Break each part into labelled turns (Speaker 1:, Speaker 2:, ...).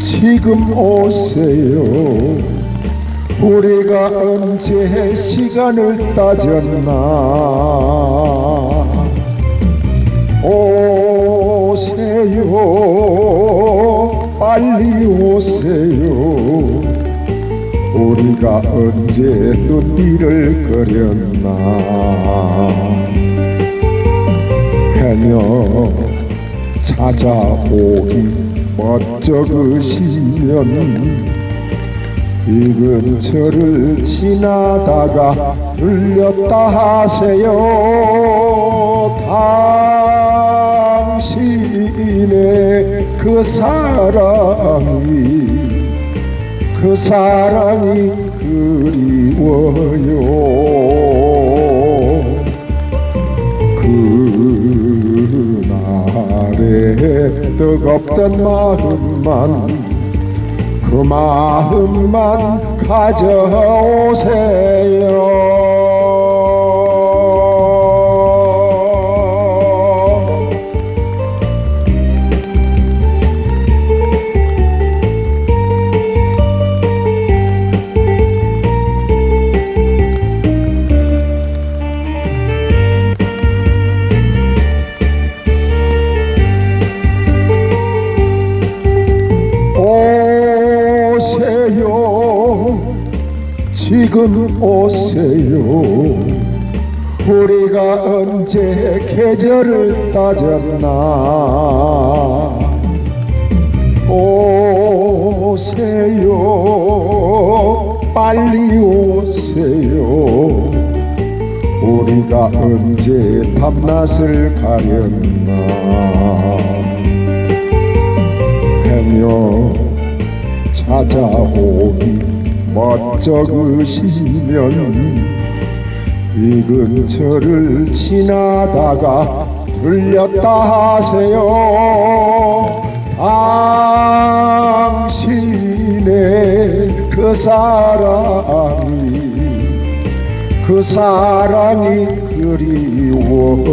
Speaker 1: 지금 오세요. 우리가 언제 시간을 따졌나? 오세요. 빨리 오세요. 우리가 언제 눈길을 그렸나 찾아오기 멋쩍으시면 이 근처를 지나다가 들렸다 하세요. 당신의 그 사랑이 그 사랑이 그리워요 뜨겁던 마음만 그 마음만 가져오세요 지금 오세요. 우리가 언제 계절을 따졌나? 오세요. 빨리 오세요. 우리가 언제 밤낮을 가렸나? 해며 찾아오기 멋쩍으시면 이 근처를 지나다가 들렸다 하세요. 당신의 그 사랑이 그 사랑이 그리워요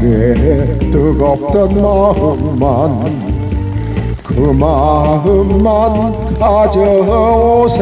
Speaker 1: 그날의 뜨겁던 마음만 그 마음만 가져오세요